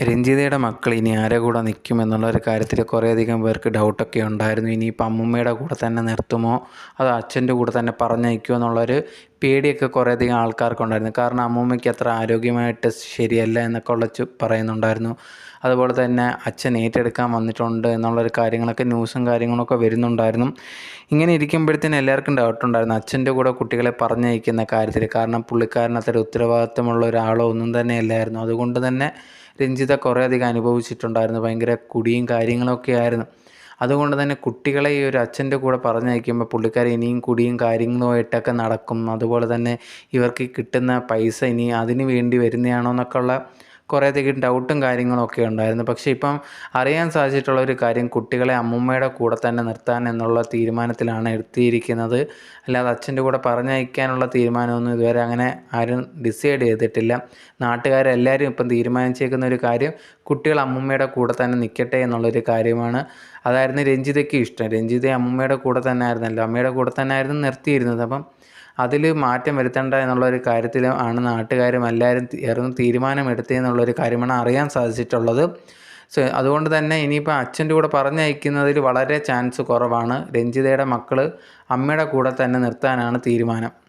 രഞ്ജിതയുടെ മക്കൾ ഇനി ആരുടെ കൂടെ നിൽക്കും എന്നുള്ള ഒരു കാര്യത്തിൽ കുറേയധികം പേർക്ക് ഡൗട്ടൊക്കെ ഉണ്ടായിരുന്നു. ഇനിയിപ്പോൾ അമ്മൂമ്മയുടെ കൂടെ തന്നെ നിർത്തുമോ? അതോ അച്ഛന്റെ കൂടെ തന്നെ പറഞ്ഞയക്കുമോ എന്നുള്ളൊരു പേടിയൊക്കെ കുറേയധികം ആൾക്കാർക്കുണ്ടായിരുന്നു. കാരണം അമ്മൂമ്മയ്ക്ക് അത്ര ആരോഗ്യമായിട്ട് ശരിയല്ല എന്നൊക്കെ ഉള്ള പറയുന്നുണ്ടായിരുന്നു. അതുപോലെ തന്നെ അച്ഛൻ ഏറ്റെടുക്കാൻ വന്നിട്ടുണ്ട് എന്നുള്ളൊരു കാര്യങ്ങളൊക്കെ ന്യൂസും കാര്യങ്ങളൊക്കെ വരുന്നുണ്ടായിരുന്നു. ഇങ്ങനെ ഇരിക്കുമ്പോഴത്തേന് എല്ലാവർക്കും ഡൗട്ടുണ്ടായിരുന്നു അച്ഛന്റെ കൂടെ കുട്ടികളെ പറഞ്ഞയക്കുന്ന കാര്യത്തിൽ. കാരണം പുള്ളിക്കാരൻ ഉത്തരവാദിത്വമുള്ള ഒരാളോ ഒന്നും തന്നെ അല്ലായിരുന്നു. അതുകൊണ്ട് തന്നെ രഞ്ജിത കുറേയധികം അനുഭവിച്ചിട്ടുണ്ടായിരുന്നു. ഭയങ്കര കുടിയും കാര്യങ്ങളൊക്കെ ആയിരുന്നു. അതുകൊണ്ട് തന്നെ കുട്ടികളെ ഈ ഒരു അച്ഛന്റെ കൂടെ പറഞ്ഞയക്കുമ്പോൾ പുള്ളിക്കാരി ഇനിയും കുടിയും കാര്യങ്ങളുമായിട്ടൊക്കെ നടക്കും. അതുപോലെ തന്നെ ഇവർക്ക് കിട്ടുന്ന പൈസ ഇനി അതിന് വേണ്ടി വരുന്നതാണോ എന്നൊക്കെ ഉള്ള കുറേയധികം ഡൗട്ടും കാര്യങ്ങളൊക്കെ ഉണ്ടായിരുന്നു. പക്ഷേ ഇപ്പം അറിയാൻ സാധിച്ചിട്ടുള്ള ഒരു കാര്യം കുട്ടികളെ അമ്മൂമ്മയുടെ കൂടെ തന്നെ നിർത്താൻ എന്നുള്ള തീരുമാനത്തിലാണ് എത്തിയിരിക്കുന്നത് അല്ലാതെ അച്ഛന്റെ കൂടെ പറഞ്ഞയക്കാനുള്ള തീരുമാനമൊന്നും ഇതുവരെ അങ്ങനെ ആരും ഡിസൈഡ് ചെയ്തിട്ടില്ല. നാട്ടുകാരെല്ലാവരും ഇപ്പം തീരുമാനിച്ചേക്കുന്ന ഒരു കാര്യം കുട്ടികൾ അമ്മൂമ്മയുടെ കൂടെ തന്നെ നിൽക്കട്ടെ എന്നുള്ളൊരു കാര്യമാണ്. അതായിരുന്നു രഞ്ജിതയ്ക്ക് ഇഷ്ടം. രഞ്ജിത അമ്മൂമ്മയുടെ കൂടെ തന്നെ ആയിരുന്നല്ലോ അമ്മയുടെ കൂടെ തന്നെ ആയിരുന്നു നിർത്തിയിരുന്നത്. അപ്പം അതിൽ മാറ്റം വരുത്തേണ്ട എന്നുള്ളൊരു കാര്യത്തിൽ ആണ് നാട്ടുകാരും എല്ലാവരും ചേർന്ന് തീരുമാനമെടുത്തതെന്നുള്ളൊരു കാര്യമാണ് അറിയാൻ സാധിച്ചിട്ടുള്ളത്. സോ അതുകൊണ്ട് തന്നെ ഇനിയിപ്പോൾ അച്ഛന്റെ കൂടെ പറഞ്ഞയക്കുന്നതിൽ വളരെ ചാൻസ് കുറവാണ്. രഞ്ജിതയുടെ മക്കൾ അമ്മയുടെ കൂടെ തന്നെ നിർത്താനാണ് തീരുമാനം.